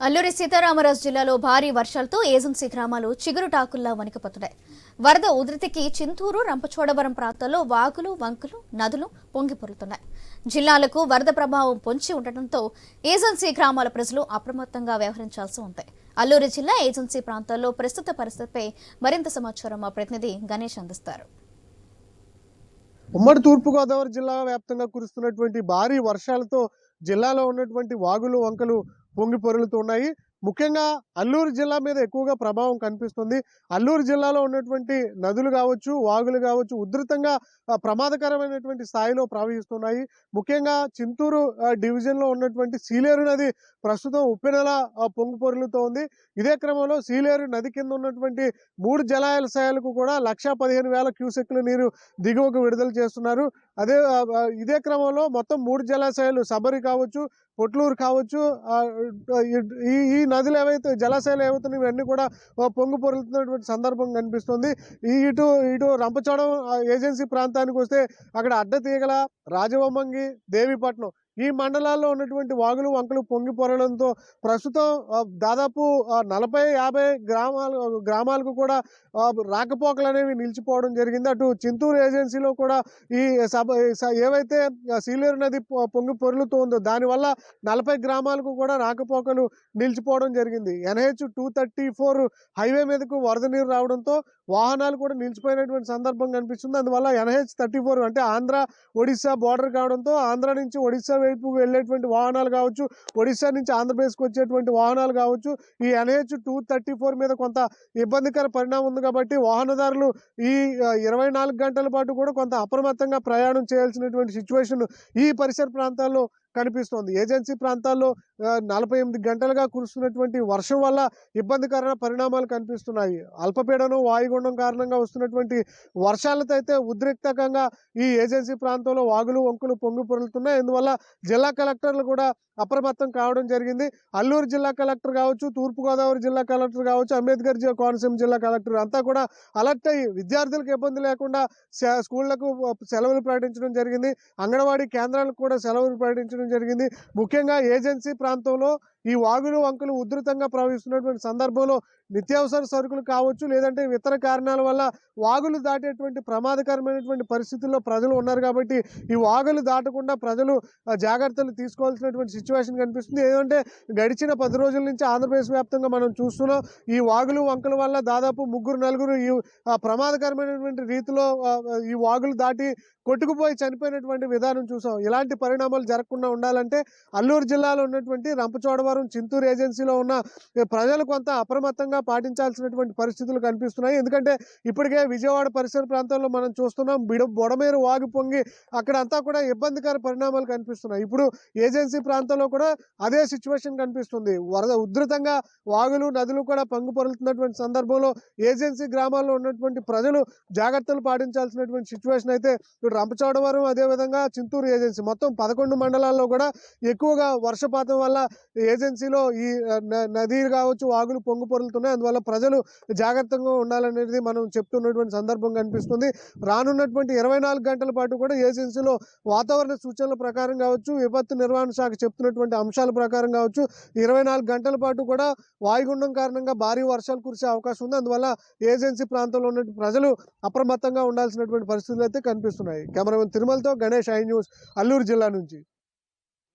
అల్లూరి సీతారామరాజు జిల్లాలో భారీ వర్షాలతో ఏజెన్సీ గ్రామాలు చిగురుటాకుల్లా వణికిపోతున్నాయి. వరద ఉధృతికి చింతూరు రంపచోడవరం ప్రాంతాల్లో వాగులు వంకలు నదులు పొంగిపొరుతున్నాయి జిల్లాలకు వరద ప్రభావం పొంచి ఉండటంతో ఏజెన్సీ గ్రామాల ప్రజలు అప్రమత్తంగా వ్యవహరించాల్సి ఉంది. అల్లూరి జిల్లా ఏజెన్సీ ప్రాంతాల్లో ప్రస్తుత పరిస్థితిపై మరింత సమాచారం మా ప్రతినిధి గణేష్ అందిస్తారు. ఉమ్మడి తూర్పుగోదావరి జిల్లా వ్యాప్తంగా కురుస్తున్నటువంటి భారీ వర్షాలతో జిల్లాలో ఉన్నటువంటి వాగులు వంకలు పొంగి పొరులుతున్నాయి ముఖ్యంగా అల్లూరు జిల్లా మీద ఎక్కువగా ప్రభావం కనిపిస్తుంది. అల్లూరు జిల్లాలో ఉన్నటువంటి నదులు కావచ్చు వాగులు కావచ్చు ఉధృతంగా ప్రమాదకరమైనటువంటి స్థాయిలో ప్రవహిస్తున్నాయి. ముఖ్యంగా చింతూరు డివిజన్లో ఉన్నటువంటి సీలేరు నది ప్రస్తుతం ఉప్పెనెల పొంగు పొరులుతో ఉంది ఇదే క్రమంలో సీలేరు నది కింద ఉన్నటువంటి మూడు జలాశయాలకు కూడా లక్ష పదిహేను వేల క్యూసెక్ల నీరు దిగువకు విడుదల చేస్తున్నారు. అదే ఇదే క్రమంలో మొత్తం మూడు జలాశయాలు సబరి కావచ్చు పొట్లూరు కావచ్చు ఈ ఈ నదులు ఏవైతే జలాశయాలు ఏవైతున్నాయి ఇవన్నీ కూడా పొంగు పొరులుతున్నటువంటి సందర్భం కనిపిస్తుంది. ఈ ఇటు ఇటు రంపచోడం ఆ, ఏజెన్సీ ప్రాంతానికి వస్తే అక్కడ అడ్డతీగల రాజవమ్మంగి దేవీపట్నం ఈ మండలాల్లో ఉన్నటువంటి వాగులు వంకలు పొంగి పొరడంతో ప్రస్తుతం దాదాపు నలభై యాభై గ్రామాలు గ్రామాలకు కూడా రాకపోకలు అనేవి నిలిచిపోవడం జరిగింది. అటు చింతూరు ఏజెన్సీలో కూడా ఈ సభ ఏవైతే సీలేరు నది పొంగి పొరులుతూ ఉందో దానివల్ల నలభై గ్రామాలకు కూడా రాకపోకలు నిలిచిపోవడం జరిగింది. NH two thirty four highway మీదకు వరద నీరు రావడంతో వాహనాలు కూడా నిలిచిపోయినటువంటి సందర్భం కనిపిస్తుంది. అందువల్ల ఎన్హెచ్ థర్టీ ఫోర్ అంటే ఆంధ్ర ఒడిశా బార్డర్ కావడంతో ఆంధ్ర నుంచి ఒడిశా వైపు వెళ్ళేటువంటి వాహనాలు కావచ్చు ఒడిశా నుంచి ఆంధ్రప్రదేశ్కి వచ్చేటువంటి వాహనాలు కావచ్చు ఈ ఎన్హెచ్ టూ థర్టీ ఫోర్ మీద కొంత ఇబ్బందికర పరిణామం ఉంది కాబట్టి వాహనదారులు ఈ ఇరవై నాలుగు గంటల పాటు కూడా కొంత అప్రమత్తంగా ప్రయాణం చేయాల్సినటువంటి సిచ్యువేషన్ ఈ పరిసర ప్రాంతాల్లో కనిపిస్తోంది. ఏజెన్సీ ప్రాంతాల్లో నలభై ఎనిమిది గంటలుగా కురుస్తున్నటువంటి వర్షం వల్ల ఇబ్బందికరమైన పరిణామాలు కనిపిస్తున్నాయి. అల్పపీడనం వాయుగుండం కారణంగా వస్తున్నటువంటి వర్షాలతో అయితే ఉద్రిక్తకంగా ఈ ఏజెన్సీ ప్రాంతంలో వాగులు వంకులు పొంగి పొరులుతున్నాయి. అందువల్ల జిల్లా కలెక్టర్లు కూడా అప్రమత్తం కావడం జరిగింది. అల్లూరు జిల్లా కలెక్టర్ కావచ్చు తూర్పుగోదావరి జిల్లా కలెక్టర్ కావచ్చు అంబేద్కర్ జిల్లా కోనసీమ జిల్లా కలెక్టర్ అంతా కూడా అలర్ట్ అయ్యి విద్యార్థులకు ఇబ్బంది లేకుండా స్కూళ్ళకు సెలవులు ప్రకటించడం జరిగింది. అంగన్వాడీ కేంద్రాలకు కూడా సెలవులు ప్రకటించడం జరిగింది. ముఖ్యంగా ఏజెన్సీ ప్రాంతంలో ఈ వాగులు వంకలు ఉధృతంగా ప్రవహిస్తున్నటువంటి సందర్భంలో నిత్యావసర సరుకులు కావచ్చు లేదంటే ఇతర కారణాల వల్ల వాగులు దాటేటువంటి ప్రమాదకరమైనటువంటి పరిస్థితుల్లో ప్రజలు ఉన్నారు కాబట్టి ఈ వాగులు దాటకుండా ప్రజలు జాగ్రత్తలు తీసుకోవాల్సినటువంటి సిచ్యువేషన్ కనిపిస్తుంది. ఏదంటే గడిచిన పది రోజుల నుంచి ఆంధ్రప్రదేశ్ వ్యాప్తంగా మనం చూస్తున్నాం ఈ వాగులు వంకల వల్ల దాదాపు ముగ్గురు నలుగురు ఈ ప్రమాదకరమైనటువంటి రీతిలో ఈ వాగులు దాటి కొట్టుకుపోయి చనిపోయినటువంటి విధానం చూసాం. ఇలాంటి పరిణామాలు జరగకుండా ఉండాలంటే అల్లూరు జిల్లాలో ఉన్నటువంటి రంపచోడవరం చింతూరు ఏజెన్సీలో ఉన్న ప్రజలు కొంత అప్రమత్తంగా పాటించాల్సినటువంటి పరిస్థితులు కనిపిస్తున్నాయి. ఎందుకంటే ఇప్పటికే విజయవాడ పరిసర ప్రాంతాల్లో మనం చూస్తున్నాం బిడ బొడమేరు వాగు పొంగి అక్కడ అంతా కూడా ఇబ్బందికర పరిణామాలు కనిపిస్తున్నాయి. ఇప్పుడు ఏజెన్సీ ప్రాంతంలో కూడా అదే సిచ్యువేషన్ కనిపిస్తుంది. వరద ఉధృతంగా వాగులు నదులు కూడా పంగు పొరులుతున్నటువంటి సందర్భంలో ఏజెన్సీ గ్రామాల్లో ఉన్నటువంటి ప్రజలు జాగ్రత్తలు పాటించాల్సినటువంటి సిచ్యువేషన్ అయితే ఇప్పుడు రంపచోడవరం అదేవిధంగా చింతూరు ఏజెన్సీ మొత్తం పదకొండు మండలాల్లో కూడా ఎక్కువగా వర్షపాతం వల్ల ఏజెన్సీలో ఈ న- నదీలు కావచ్చు వాగులు పొంగు పొరులుతున్నాయి. అందువల్ల ప్రజలు జాగ్రత్తగా ఉండాలనేది మనం చెప్తున్నటువంటి సందర్భం కనిపిస్తుంది. రానున్నటువంటి ఇరవై నాలుగు గంటల పాటు కూడా ఏజెన్సీలో వాతావరణ సూచనల ప్రకారం కావచ్చు విపత్తు నిర్వహణ శాఖ చెప్తున్నటువంటి అంశాల ప్రకారం కావచ్చు ఇరవై నాలుగు గంటల పాటు కూడా వాయుగుండం కారణంగా భారీ వర్షాలు కురిసే అవకాశం ఉంది. అందువల్ల ఏజెన్సీ ప్రాంతంలో ఉన్న ప్రజలు అప్రమత్తంగా ఉండాల్సినటువంటి పరిస్థితులు అయితే కనిపిస్తున్నాయి. కెమెరామెన్ తిరుమలతో గణేష్ ఐ న్యూస్ అల్లూరు జిల్లా నుంచి.